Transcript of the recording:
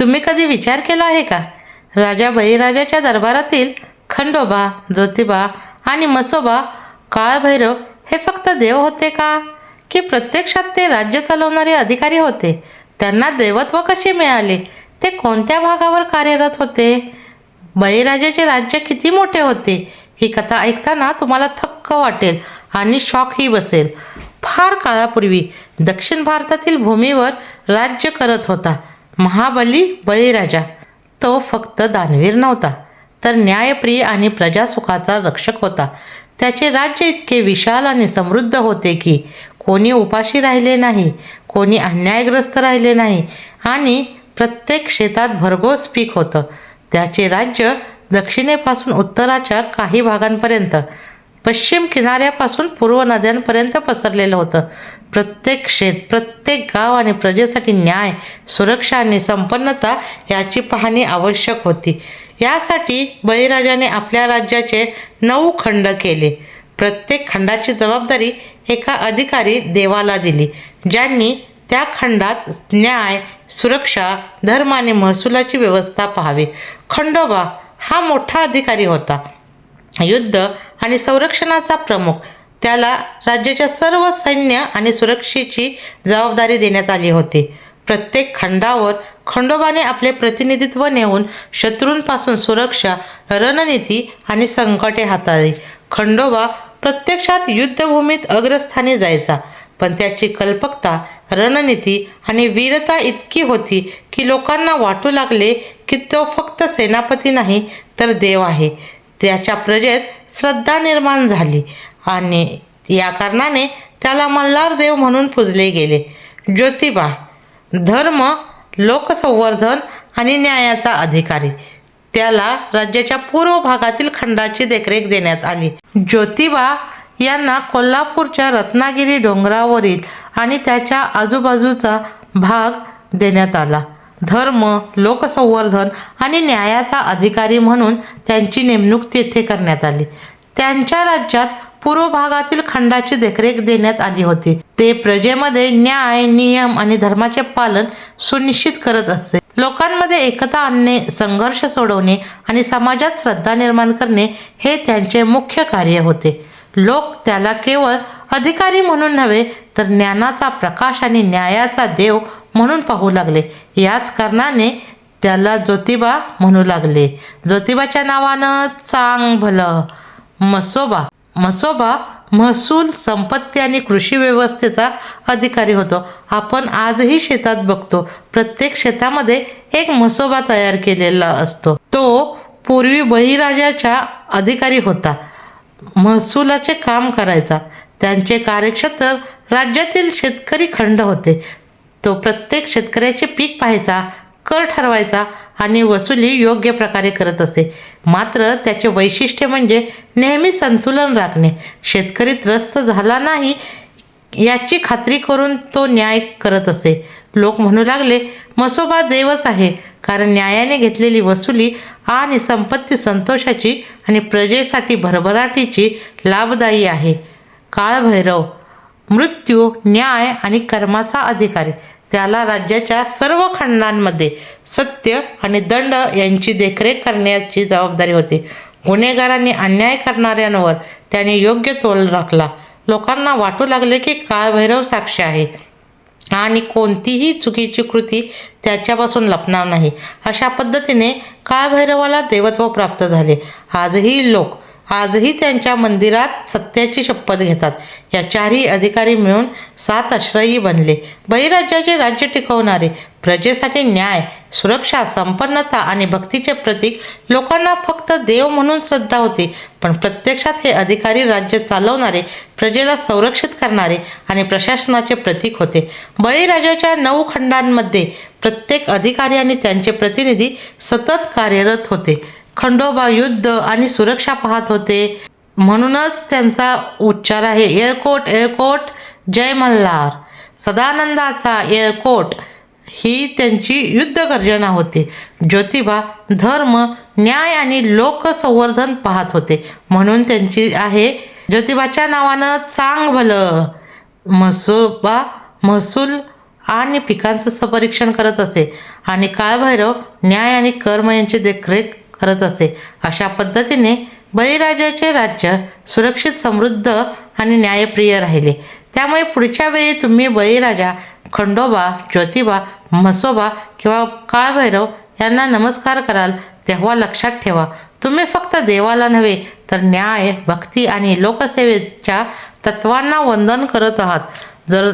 तुम्ही कधी विचार केला आहे का? राजा बळीराजाच्या दरबारातील खंडोबा ज्योतिबा आणि मसोबा काळभैरव हे फक्त देव होते का? की प्रत्यक्षात ते राज्य चालवणारे अधिकारी होते? त्यांना देवत्व कसे मिळाले? ते कोणत्या भागावर कार्यरत होते? बळीराजाचे राज्य किती मोठे होते? ही कथा ऐकताना तुम्हाला थक्क वाटेल आणि शॉकही बसेल. फार काळापूर्वी दक्षिण भारतातील भूमीवर राज्य करत होता. महाबली बळीराजा. तो फक्त दानवीर नव्हता तर न्यायप्रिय आणि प्रजासुखाचा रक्षक होता. त्याचे राज्य इतके विशाल आणि समृद्ध होते की कोणी उपाशी राहिले नाही कोणी अन्यायग्रस्त राहिले नाही आणि प्रत्येक शेतात भरघोस पीक होतं. त्याचे राज्य दक्षिणेपासून उत्तराच्या काही भागांपर्यंत पश्चिम किनाऱ्यापासून पूर्व नद्यांपर्यंत पसरलेलं होतं. प्रत्येक शेत प्रत्येक गाव आणि प्रजेसाठी न्याय सुरक्षा आणि संपन्नता याची पाहणी आवश्यक होती. यासाठी बळीराजाने आपल्या राज्याचे नऊ खंड केले. प्रत्येक खंडाची जबाबदारी एका अधिकारी देवाला दिली ज्यांनी त्या खंडात न्याय सुरक्षा धर्म आणि महसुलाची व्यवस्था पाहावी. खंडोबा हा मोठा अधिकारी होता. युद्ध आणि संरक्षणाचा प्रमुख. त्याला राज्याच्या सर्व सैन्य आणि सुरक्षेची जबाबदारी देण्यात आली होती. प्रत्येक खंडावर खंडोबाने आपले प्रतिनिधित्व नेऊन शत्रूंपासून सुरक्षा रणनीती आणि संकटे हाताळली. खंडोबा प्रत्यक्षात युद्धभूमीत अग्रस्थानी जायचा पण त्याची कल्पकता रणनीती आणि वीरता इतकी होती की लोकांना वाटू लागले की तो फक्त सेनापती नाही तर देव आहे. त्याच्या प्रजेत श्रद्धा निर्माण झाली आणि या कारणाने त्याला मल्हार देव म्हणून पूजले गेले. ज्योतिबा धर्म लोकसंवर्धन आणि न्यायाचा अधिकारी. त्याला राज्याच्या पूर्व भागातील खंडाची देखरेख देण्यात आली. ज्योतिबा यांना कोल्हापूरच्या रत्नागिरी डोंगरावरील आणि त्याच्या आजूबाजूचा भाग देण्यात आला. धर्म लोकसंवर्धन आणि न्यायाचा अधिकारी म्हणून त्यांची नेमणूक तेथे करण्यात आली. त्यांच्या राज्यात पूर्व भागातील खंडाची देखरेख देण्यात आली होती. ते प्रजेमध्ये न्याय नियम आणि धर्माचे पालन सुनिश्चित करत असते लोकांमध्ये एकता आणणे संघर्ष सोडवणे आणि समाजात श्रद्धा निर्माण करणे हे त्यांचे मुख्य कार्य होते. लोक त्याला केवळ अधिकारी म्हणून नव्हे तर ज्ञानाचा प्रकाश आणि न्यायाचा देव म्हणून पाहू लागले. याच कारणाने त्याला ज्योतिबा म्हणू लागले. ज्योतिबाच्या नावानं चांग भलं. मसोबा मसोबा महसूल संपत्ती आणि कृषी व्यवस्थेचा अधिकारी होतो. आपण आजही शेतात बघतो. प्रत्येक शेतामध्ये एक मसोबा तयार केलेला असतो. तो पूर्वी बळीराजाच्या अधिकारी होता. महसुलाचे काम करायचा. त्यांचे कार्यक्षेत्र राज्यातील शेतकरी खंड होते. तो प्रत्येक शेतकऱ्याचे पीक पाहायचा कर ठरवायचा आणि वसुली योग्य प्रकारे करत असे. मात्र त्याचे वैशिष्ट्य म्हणजे नेहमी संतुलन राखणे. शेतकरी त्रस्त झाला नाही याची खात्री करून तो न्याय करत असे. लोक म्हणू लागले मसोबा देवच आहे. कारण न्यायाने घेतलेली वसुली आणि संपत्ती संतोषाची आणि प्रजेसाठी भरभराटीची लाभदायी आहे. काळभैरव मृत्यू न्याय आणि कर्माचा अधिकारी. त्याला राज्याच्या सर्व खंडांमध्ये सत्य आणि दंड यांची देखरेख करण्याची जबाबदारी होती. गुन्हेगारांनी अन्याय करणाऱ्यांवर त्याने योग्य तोल राखला. लोकांना वाटू लागले की काळभैरव साक्ष आहे आणि कोणतीही चुकीची कृती त्याच्यापासून लपणार नाही. अशा पद्धतीने काळभैरवाला देवत्व प्राप्त झाले. आजही लोक आजही त्यांच्या मंदिरात सत्याची शपथ घेतात. या चारही अधिकारी मिळून सात आश्रयी बनले. बहिराज्याचे राज्य टिकवणारे प्रजेसाठी न्याय सुरक्षा संपन्नता आणि भक्तीचे प्रतीक लोकांना फक्त देव म्हणून श्रद्धा होती. पण प्रत्यक्षात हे अधिकारी राज्य चालवणारे प्रजेला संरक्षित करणारे आणि प्रशासनाचे प्रतीक होते. बळीराजाच्या नऊ खंडांमध्ये प्रत्येक अधिकारी आणि त्यांचे प्रतिनिधी सतत कार्यरत होते. खंडोबा युद्ध आणि सुरक्षा पाहत होते. म्हणूनच त्यांचा उच्चार आहे येळकोट येळकोट जय मल्हार. सदानंदाचा येळकोट ही त्यांची युद्ध गर्जना होती. ज्योतिबा धर्म न्याय आणि लोकसंवर्धन पाहत होते. म्हणून त्यांची आहे ज्योतिबाच्या नावानं चांग भलं. महसूबा महसूल आणि पिकांचं सपरीक्षण करत असे. आणि काळभैरव न्याय आणि कर्म यांची देखरेख करत असे. अशा पद्धतीने बळीराजाचे राज्य सुरक्षित समृद्ध आणि न्यायप्रिय राहिले. त्यामुळे पुढच्या वेळी तुम्ही बळीराजा खंडोबा ज्योतिबा म्हसोबा किंवा काळभैरव यांना नमस्कार कराल तेव्हा लक्षात ठेवा. तुम्ही फक्त देवाला नव्हे तर न्याय भक्ती आणि लोकसेवेच्या तत्वांना वंदन करत आहात. जर